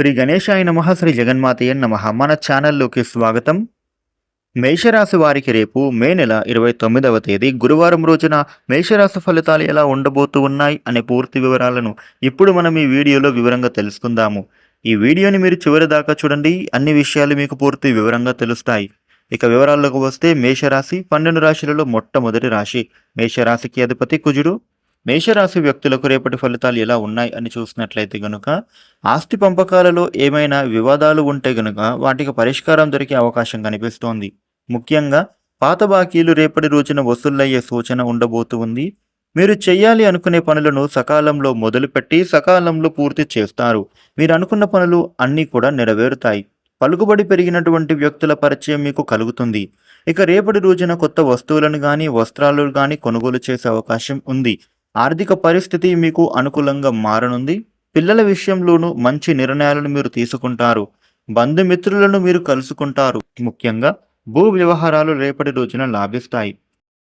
శ్రీ గణేశాయ నమ శ్రీ జగన్మాతయ్య నమ. మన ఛానల్లోకి స్వాగతం. మేషరాశి వారికి రేపు మే నెల ఇరవై తొమ్మిదవ తేదీ గురువారం రోజున మేషరాశి ఫలితాలు ఎలా ఉండబోతూ ఉన్నాయి అనే పూర్తి వివరాలను ఇప్పుడు మనం ఈ వీడియోలో వివరంగా తెలుసుకుందాము. ఈ వీడియోని మీరు చివరి దాకా చూడండి అన్ని విషయాలు మీకు పూర్తి వివరంగా తెలుస్తాయి. ఇక వివరాల్లోకి వస్తే మేషరాశి పన్నెండు రాశులలో మొట్టమొదటి రాశి. మేషరాశికి అధిపతి కుజుడు మేషరాశి వ్యక్తులకు రేపటి ఫలితాలు ఎలా ఉన్నాయి అని చూసినట్లయితే గనుక ఆస్తి పంపకాలలో ఏమైనా వివాదాలు ఉంటే గనుక వాటికి పరిష్కారం దొరికే అవకాశం కనిపిస్తోంది. ముఖ్యంగా పాత బాకీలు రేపటి రోజున వసూలయ్యే సూచన ఉండబోతూ ఉంది. మీరు చేయాలి అనుకునే పనులను సకాలంలో మొదలుపెట్టి సకాలంలో పూర్తి చేస్తారు. మీరు అనుకున్న పనులు అన్నీ కూడా నెరవేరుతాయి. పలుకుబడి పెరిగినటువంటి వ్యక్తుల పరిచయం మీకు కలుగుతుంది. ఇక రేపటి రోజున కొత్త వస్తువులను కానీ వస్త్రాలు కానీ కొనుగోలు చేసే అవకాశం ఉంది. ఆర్థిక పరిస్థితి మీకు అనుకూలంగా మారనుంది. పిల్లల విషయంలోనూ మంచి నిర్ణయాలను మీరు తీసుకుంటారు. బంధుమిత్రులను మీరు కలుసుకుంటారు. ముఖ్యంగా భూ వ్యవహారాలు రేపటి రోజున లాభిస్తాయి.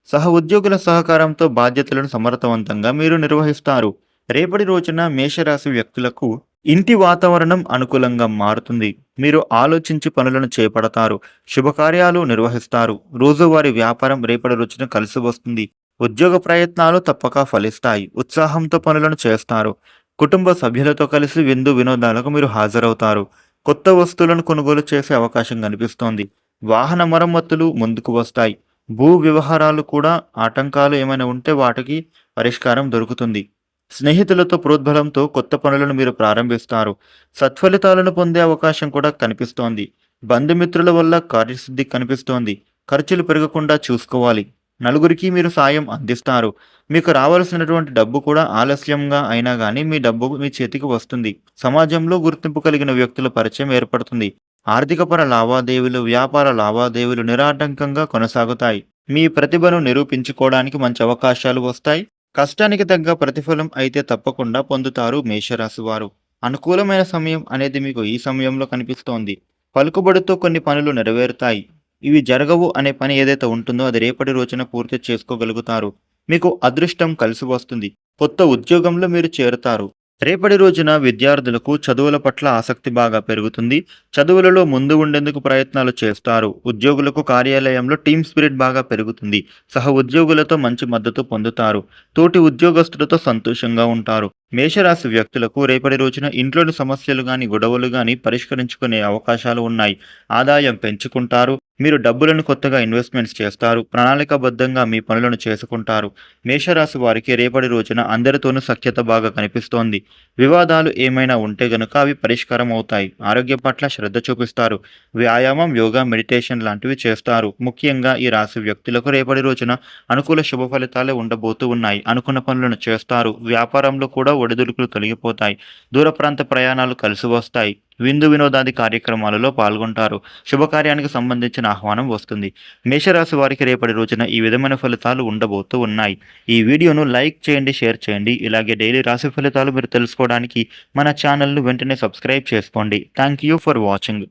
సహ ఉద్యోగుల సహకారంతో బాధ్యతలను సమర్థవంతంగా మీరు నిర్వహిస్తారు. రేపటి రోజున మేషరాశి వ్యక్తులకు ఇంటి వాతావరణం అనుకూలంగా మారుతుంది. మీరు ఆలోచించి పనులను చేపడతారు. శుభకార్యాలు నిర్వహిస్తారు. రోజువారీ వ్యాపారం రేపటి రోజున కలిసి వస్తుంది. ఉద్యోగ ప్రయత్నాలు తప్పక ఫలిస్తాయి. ఉత్సాహంతో పనులను చేస్తారు. కుటుంబ సభ్యులతో కలిసి విందు వినోదాలకు మీరు హాజరవుతారు. కొత్త వస్తువులను కొనుగోలు చేసే అవకాశం కనిపిస్తోంది. వాహన మరమ్మతులు ముందుకు వస్తాయి. భూ వ్యవహారాలు కూడా ఆటంకాలు ఏమైనా ఉంటే వాటికి పరిష్కారం దొరుకుతుంది. స్నేహితులతో ప్రోద్బలంతో కొత్త పనులను మీరు ప్రారంభిస్తారు. సత్ఫలితాలను పొందే అవకాశం కూడా కనిపిస్తోంది. బంధుమిత్రుల వల్ల కార్యసిద్ధి కనిపిస్తోంది. ఖర్చులు పెరగకుండా చూసుకోవాలి. నలుగురికి మీరు సాయం అందిస్తారు. మీకు రావాల్సినటువంటి డబ్బు కూడా ఆలస్యంగా అయినా కానీ మీ డబ్బు మీ చేతికి వస్తుంది. సమాజంలో గుర్తింపు కలిగిన వ్యక్తుల పరిచయం ఏర్పడుతుంది. ఆర్థికపర లావాదేవీలు వ్యాపార లావాదేవీలు నిరాటంకంగా కొనసాగుతాయి. మీ ప్రతిభను నిరూపించుకోవడానికి మంచి అవకాశాలు వస్తాయి. కష్టానికి తగ్గ ప్రతిఫలం అయితే తప్పకుండా పొందుతారు మేషరాశి వారు. అనుకూలమైన సమయం అనేది మీకు ఈ సమయంలో కనిపిస్తోంది. పలుకుబడితో కొన్ని పనులు నెరవేరుతాయి. ఇవి జరగవు అనే పని ఏదైతే ఉంటుందో అది రేపటి రోజున పూర్తి చేసుకోగలుగుతారు. మీకు అదృష్టం కలిసి వస్తుంది. కొత్త ఉద్యోగంలో మీరు చేరుతారు. రేపటి రోజున విద్యార్థులకు చదువుల పట్ల ఆసక్తి బాగా పెరుగుతుంది. చదువులలో ముందు ఉండేందుకు ప్రయత్నాలు చేస్తారు. ఉద్యోగులకు కార్యాలయంలో టీమ్ స్పిరిట్ బాగా పెరుగుతుంది. సహ ఉద్యోగులతో మంచి మద్దతు పొందుతారు. తోటి ఉద్యోగస్తులతో సంతోషంగా ఉంటారు. మేషరాశి వ్యక్తులకు రేపటి రోజున ఇంట్లోని సమస్యలు కానీ గొడవలు కానీ పరిష్కరించుకునే అవకాశాలు ఉన్నాయి. ఆదాయం పెంచుకుంటారు. మీరు డబ్బులను కొత్తగా ఇన్వెస్ట్మెంట్స్ చేస్తారు ప్రణాళికాబద్ధంగా మీ పనులను చేసుకుంటారు. మేషరాశి వారికి రేపటి రోజున అందరితోనూ సఖ్యత బాగా కనిపిస్తోంది. వివాదాలు ఏమైనా ఉంటే గనుక అవి పరిష్కారం అవుతాయి. ఆరోగ్యం పట్ల శ్రద్ధ చూపిస్తారు. వ్యాయామం యోగా మెడిటేషన్ లాంటివి చేస్తారు. ముఖ్యంగా ఈ రాశి వ్యక్తులకు రేపటి రోజున అనుకూల శుభ ఫలితాలే ఉండబోతూ ఉన్నాయి. అనుకున్న పనులను చేస్తారు. వ్యాపారంలో కూడా ఒడిదుడుకులు తొలగిపోతాయి. దూర ప్రాంత ప్రయాణాలు కలిసి వస్తాయి. విందు వినోదాది కార్యక్రమాలలో పాల్గొంటారు. శుభకార్యానికి సంబంధించిన ఆహ్వానం వస్తుంది. మేషరాశి వారికి రేపటి రోజున ఈ విధమైన ఫలితాలు ఉండబోతూ ఉన్నాయి. ఈ వీడియోను లైక్ చేయండి షేర్ చేయండి. ఇలాగే డైలీ రాశి ఫలితాలు మీరు తెలుసుకోవడానికి మన ఛానల్ను వెంటనే సబ్స్క్రైబ్ చేసుకోండి. Thank you for watching.